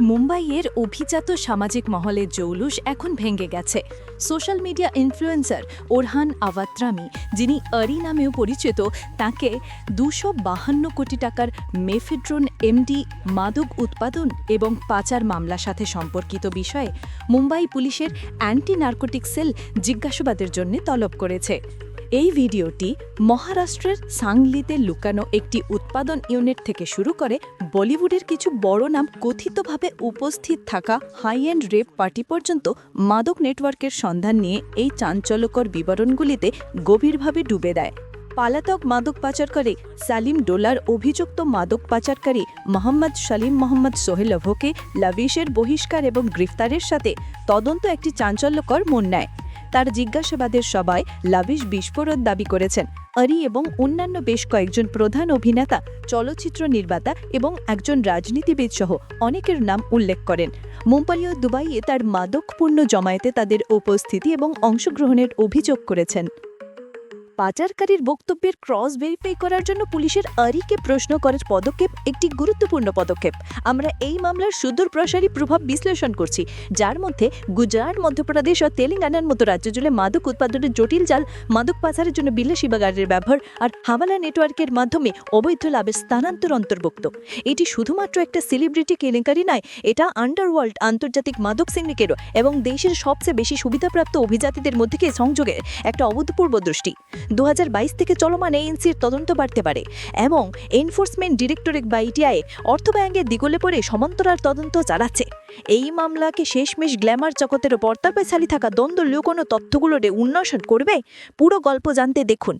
মুম্বাইয়ের অভিজাত সামাজিক মহলের জৌলুস এখন ভেঙে গেছে। Social media influencer Orhan Awatramani, যিনি আরি নামেও পরিচিত, তাকে দুশো বাহান্ন কোটি টাকার মেফিড্রোন এমডি, মাদক উৎপাদন এবং পাচার মামলার সাথে সম্পর্কিত বিষয়ে মুম্বাই পুলিশের অ্যান্টি নার্কোটিক সেল জিজ্ঞাসাবাদের জন্য তলব করেছে। এই ভিডিওটি মহারাষ্ট্রের সাংলিতে লুকানো একটি উৎপাদন ইউনিট থেকে শুরু করে বলিউডের কিছু বড় নাম কথিতভাবে উপস্থিত থাকা হাই অ্যান্ড রেপ পার্টি পর্যন্ত মাদক নেটওয়ার্কের সন্ধান নিয়ে এই চাঞ্চল্যকর বিবরণগুলিতে গভীরভাবে ডুবে দেয়। পালাতক মাদক পাচারকারী সালিম ডোলার, অভিযুক্ত মাদক পাচারকারী মোহাম্মদ সালিম মোহাম্মদ সোহেলভকে লাভিসের বহিষ্কার এবং গ্রেফতারের সাথে তদন্ত একটি চাঞ্চল্যকর মন নেয়। তার জিজ্ঞাসাবাদের সবাই লাভিস বিস্ফোরণ দাবি করেছেন। আরি এবং অন্যান্য বেশ কয়েকজন প্রধান অভিনেতা, চলচ্চিত্র নির্মাতা এবং একজন রাজনীতিবিদ সহ অনেকের নাম উল্লেখ করেন। মুম্বাই ও দুবাইয়ে তার মাদকপূর্ণ জমায়েতে তাদের উপস্থিতি এবং অংশগ্রহণের অভিযোগ করেছেন। পাচারকারীর বক্তব্যের ক্রস ভেরিফাই করার জন্য পুলিশের আরিকে প্রশ্ন করার পদক্ষেপ একটি গুরুত্বপূর্ণ পদক্ষেপ। আমরা এই মামলার সুদূর প্রসারী প্রভাব বিশ্লেষণ করছি। যার মধ্যে গুজরাট, মধ্যপ্রদেশ ও তেলেঙ্গানার মতো রাজ্য জুড়ে মাদক উৎপাদনের জটিল জাল, মাদক পাচারের জন্য বিলাসী বাগানের ব্যবহার আর হাওয়ালা নেটওয়ার্কের মাধ্যমে অবৈধ লাভের স্থানান্তর অন্তর্ভুক্ত। এটি শুধুমাত্র একটা সেলিব্রিটি কেলেঙ্কারি নয়, এটা আন্ডারওয়ার্ল্ড আন্তর্জাতিক মাদক সিন্ডিকেটও এবং দেশের সবচেয়ে বেশি সুবিধাপ্রাপ্ত অভিজাতিদের মধ্যে সংযোগের একটা অভূতপূর্ব দৃষ্টি। দু হাজার বাইশ থেকে চলমান এএনসির তদন্ত বাড়তে পারে এবং এনফোর্সমেন্ট ডিরেক্টরেট বা ইটিআই অর্থ দিগলে পড়ে সমান্তরাল তদন্ত চালাচ্ছে। এই মামলাকে শেষমেশ গ্ল্যামার জগতের পর্দার পেছালি থাকা দ্বন্দ্ব লুকোনো তথ্যগুলোরে উন্নয়ন করবে? পুরো গল্প জানতে দেখুন।